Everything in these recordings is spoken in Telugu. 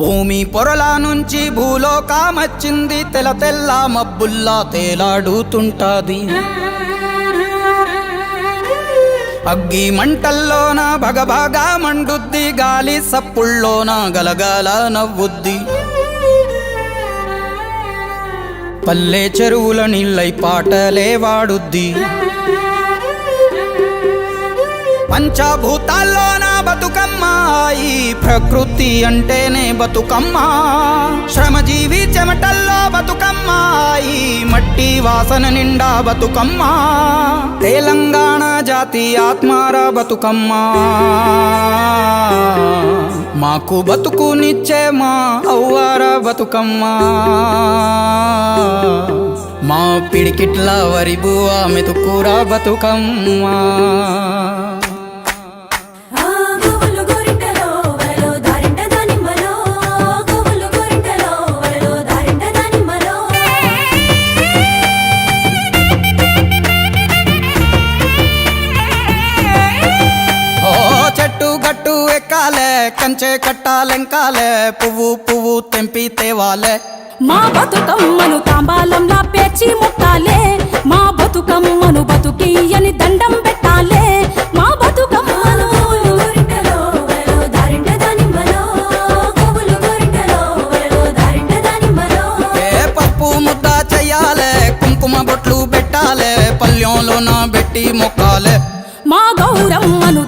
భూమి పొరలా నుంచి భూలోకామచ్చింది తెల తెల్ల మబ్బుల్లా తేలాడుతుంటాది. అగ్గి మంటల్లోన భగభాగా మండుద్ది గాలి సప్పుల్లోన గలగాల నవ్వుద్ది. పల్లె చెరువుల నీళ్ళై పాటలే వాడుద్ది. పంచభూతాల్లోన అమ్మాయి ఈ ప్రకృతి అంటేనే బతుకమ్మా. శ్రమజీవి చెమటల్లో బతుకమ్మా ఈ మట్టి వాసన నిండా బతుకమ్మా. తెలంగాణ జాతి ఆత్మార బతుకమ్మా. మాకు బతుకునిచ్చే మా అవ్వార బతుకమ్మా. మా పిడికిట్ల వరి బువా మెతుకురా బతుకమ్మా. కంచె కట్టాలెంకాలే పువ్వు పువ్వు తెంపి తేవాలే. మా బతుకమ్మను తాంబాలంలా పేచి ముట్టాలే. మా బతుకమ్మను బతుకి అని దండం పెట్టాలే. మా బతుకమ్మను పప్పు ముద్ద చెయ్యాలే కుంకుమ బొట్లు పెట్టాలే పల్లెంలోన పెట్టి మొక్కాలే. మా గౌరమ్మను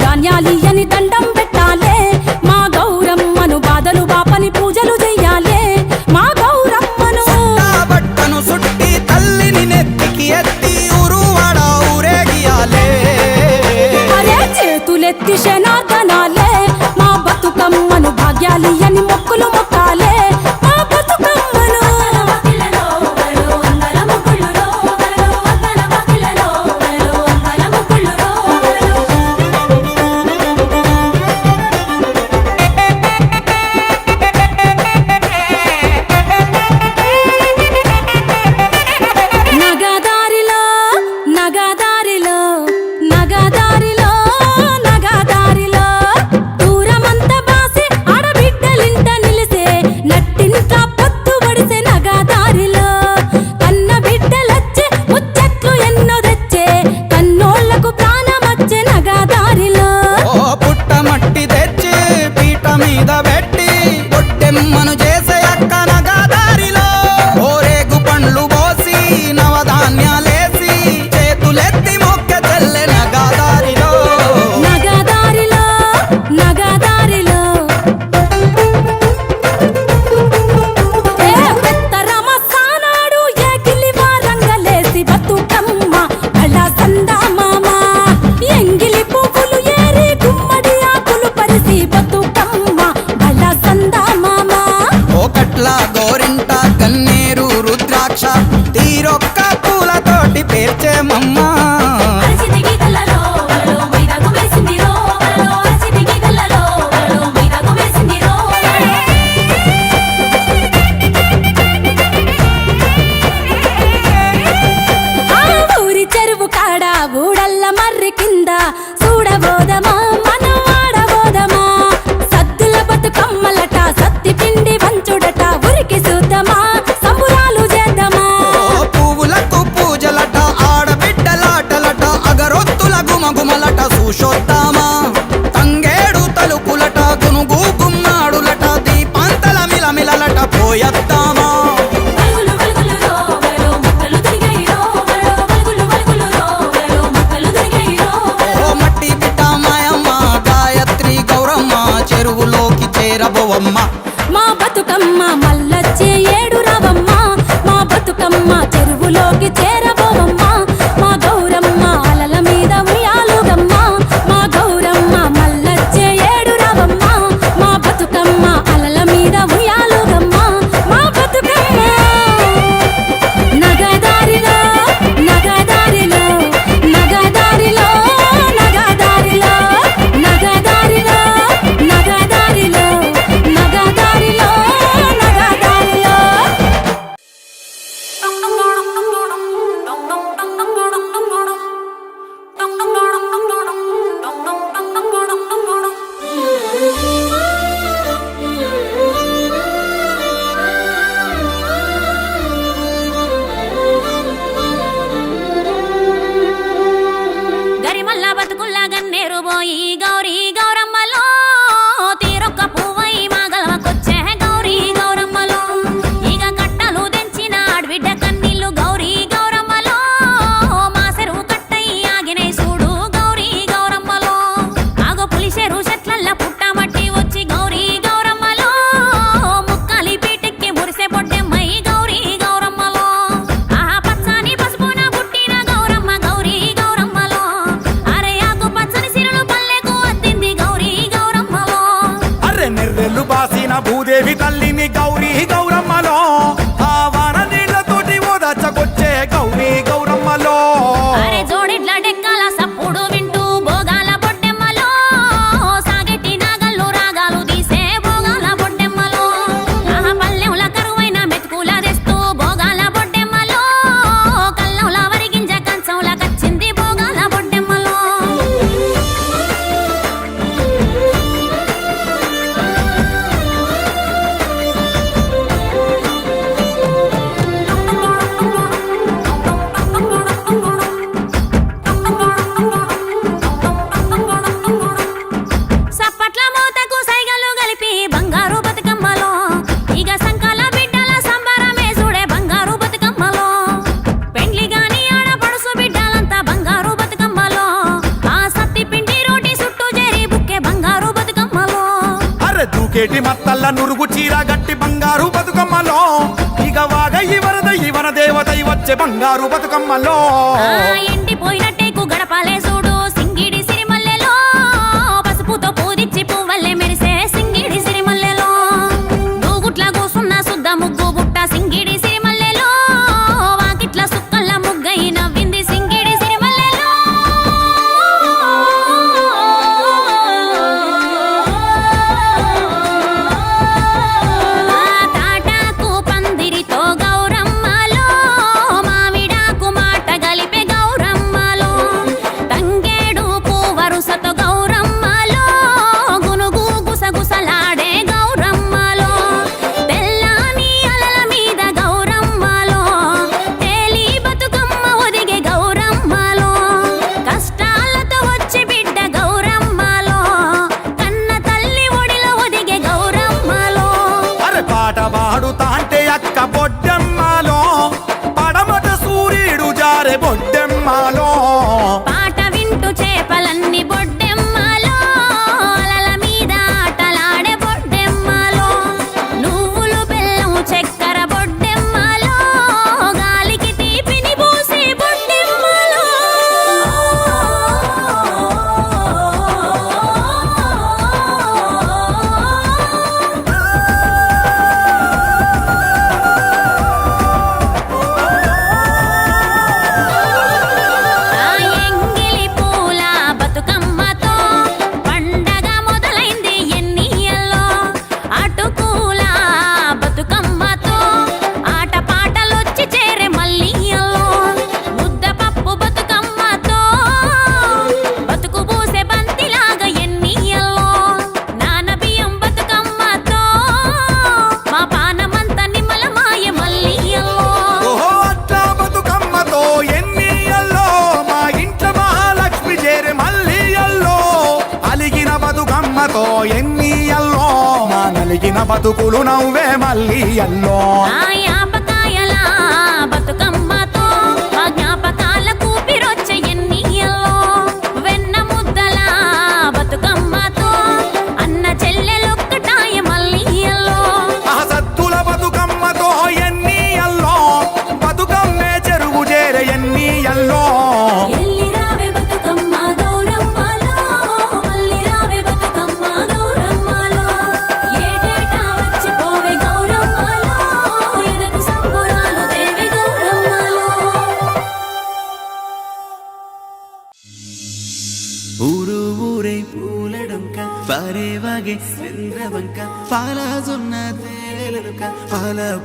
రావమ్మ. మా బతుకమ్మ మల్లచ్చే ఏడు రావమ్మ. మా బతుకమ్మ వచ్చే బంగారు బతుకమ్మలో. ఎండిపోయినట్టే గడపాలేసు బతుకులు నవ్వే మళ్ళీ అల్లో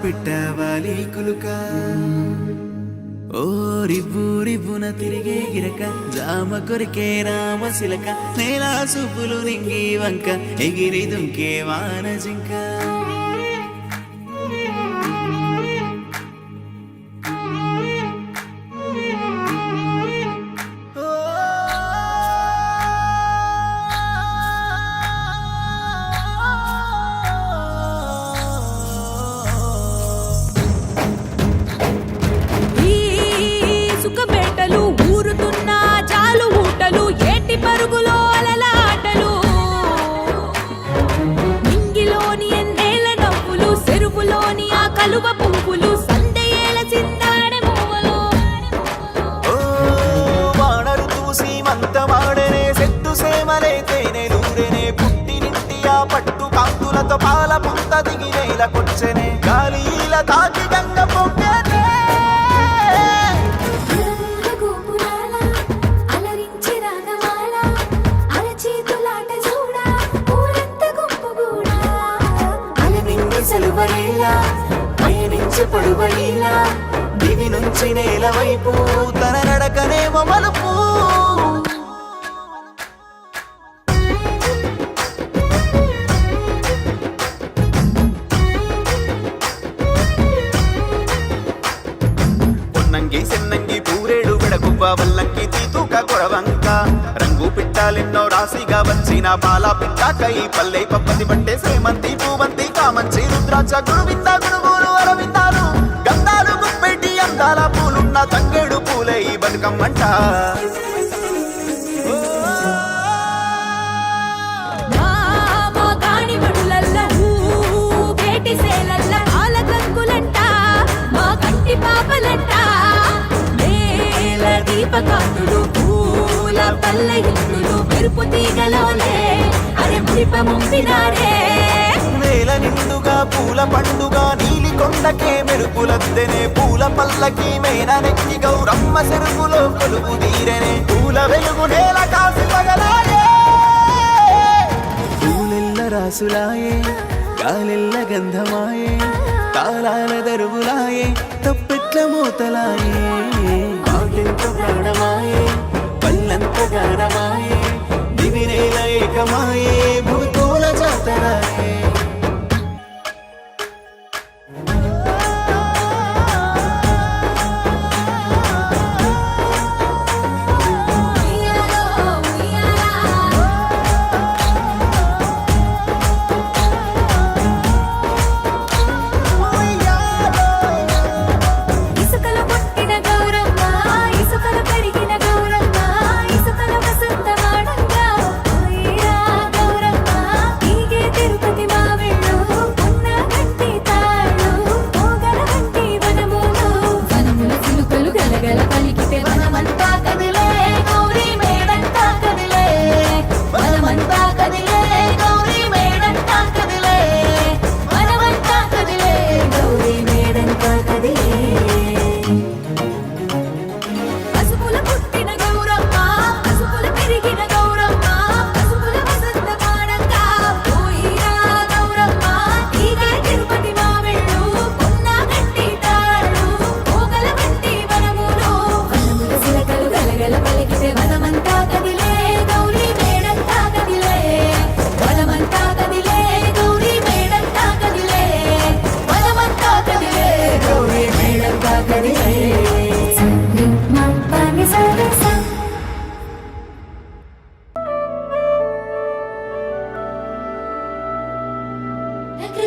పెట్టావాలి కులుక. ఓ రిబ్బు రిబ్బున తిరిగే గిరక జామ కొరికే రామ శిలక నేలా సూపులు నింగి వంక ఎగిరి దుంకే వాన జింకా. కలువ పువ్వులు సందేల చిందాడే చూసి మంత వాడనే సెట్టు సేమలైతేనే నూరెనే పుట్టి నింటి పట్టు కాంతులతో పాల పుంత దిగి నేల కొచ్చనే గాలి ఇలా తాకి గంగ పయనించి పడువలీలా దివి నుంచి నేల వైపు తన నడకనే మలుపు. పొన్నంగి సిన్నంగి పూరేడు విడగువ్వ వల్లంకి తీతూక కొరవంక రంగు పిట్టాలెన్నో రాశిగా వచ్చిన పాల పిట్టాకై పల్లె పప్పతి పట్టే శ్రీమంతి పూవంతి కామంచి రుద్రాక్ష గురువింద గురువులు అరవింద అందాల పూలున్న తంగేడు పూలే ఈ బతుకమ్మంట. మా మా పాపలంట దీపకాంతుడు దీపకాంతులు పూల పల్ల ఇల్లులు మెరుపు తీగలోలే అరే మురిప ముంపినారే నేల నిండుగా పూల పండుగ నీలి కొండకే మెరుపులద్దెనే పూల పల్లకి మేన నెక్కి గౌరమ్మ చెరుకులో కొలుపు తీరనే. పూల వెలుగు నేల కాసి పగలాయే పూలెల్ల రాసులాయే గాలెల్ల గంధమాయే తాళాల దరువులాయే తప్పెట్ల మూతలాయే. ప్రాణమాయే. పల్లంత గానమాయే దివినేల ఏకమాయే భూతోల జాతరాయే.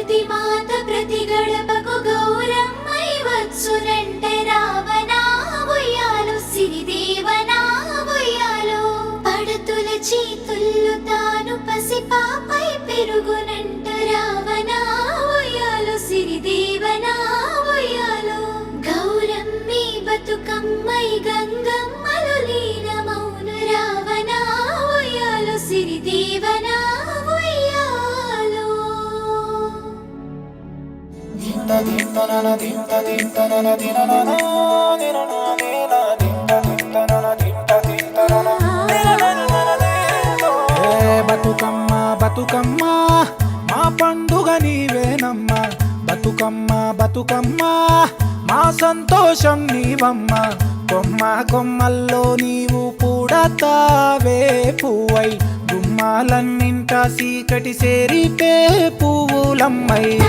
ప్రకృతి మాత ప్రతి గడపకు గౌరమ్మై వచ్చునంట రావణా ఉయ్యాలు సిరిదేవనా ఉయ్యాలు పడతుల చేతుల్లో తాను పసిపాపై పెరుగునంట రావణా ఉయ్యాలు సిరిదేవనా ఉయ్యాలు గౌరమ్మి బతుకమ్మై బతుకమ్మ బతుకమ్మ మా పండుగ నీవేనమ్మ. బతుకమ్మ బతుకమ్మ మా సంతోషం నీవమ్మ. కొమ్మ కొమ్మల్లో నీవు పూడతావే పువ్వై. గుమ్మాలన్నింట సీకటి సేరితే పువ్వులమ్మై.